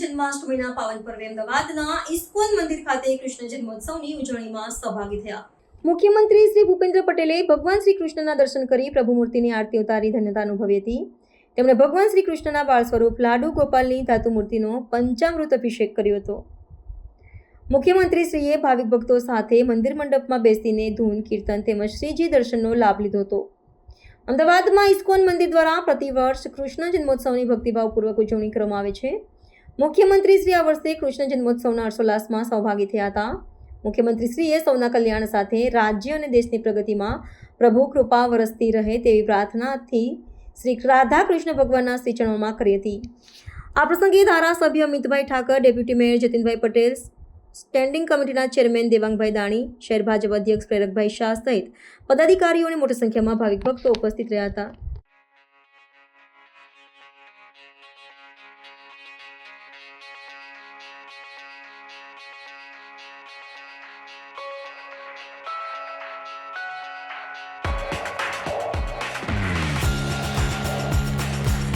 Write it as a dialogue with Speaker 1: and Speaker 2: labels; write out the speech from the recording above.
Speaker 1: જન્માષ્ટમીના પાવન પર્વે અમદાવાદના ઇસ્કોન મંદિર ખાતે કૃષ્ણ જન્મોત્સવની ઉજવણીમાં સહભાગી થયા. મુખ્યમંત્રી શ્રી ભૂપેન્દ્ર પટેલે ભગવાન શ્રી કૃષ્ણના દર્શન કરી પ્રભુ મૂર્તિની આરતી ઉતારી ધન્યતા અનુભવી હતી. તેમણે ભગવાન શ્રી કૃષ્ણના બાળ સ્વરૂપ લાડુ ગોપાલની ધાતુ મૂર્તિનો પંચામૃત અભિષેક કર્યો હતો. મુખ્યમંત્રીશ્રીએ ભાવિક ભક્તો સાથે મંદિર મંડપમાં બેસીને ધૂન, કીર્તન તેમજ શ્રીજી દર્શનનો લાભ લીધો હતો. અમદાવાદમાં ઇસ્કોન મંદિર દ્વારા પ્રતિવર્ષ કૃષ્ણ જન્મોત્સવની ભક્તિભાવપૂર્વક ઉજવણી કરવામાં આવે છે. મુખ્યમંત્રીશ્રી આ વર્ષે કૃષ્ણ જન્મોત્સવના હર્ષોલ્લાસમાં સહભાગી થયા હતા. મુખ્યમંત્રીશ્રીએ સૌના કલ્યાણ સાથે રાજ્ય અને દેશની પ્રગતિમાં પ્રભુ કૃપા વરસતી રહે તેવી પ્રાર્થનાથી શ્રી રાધા કૃષ્ણ ભગવાનના શ્રી ચરણોમાં કરી હતી. આ પ્રસંગે ધારાસભ્ય Amitbhai Thakar, deputy mayor Jatinbhai Patel standing કમિટીના ચેરમેન દેવાંગભાઈ દાણી, શહેર ભાજપ અધ્યક્ષ પ્રેરકભાઈ શાહ સહિત પદાધિકારીઓની મોટી સંખ્યામાં ભાવિક ભક્તો ઉપસ્થિત રહ્યા હતા.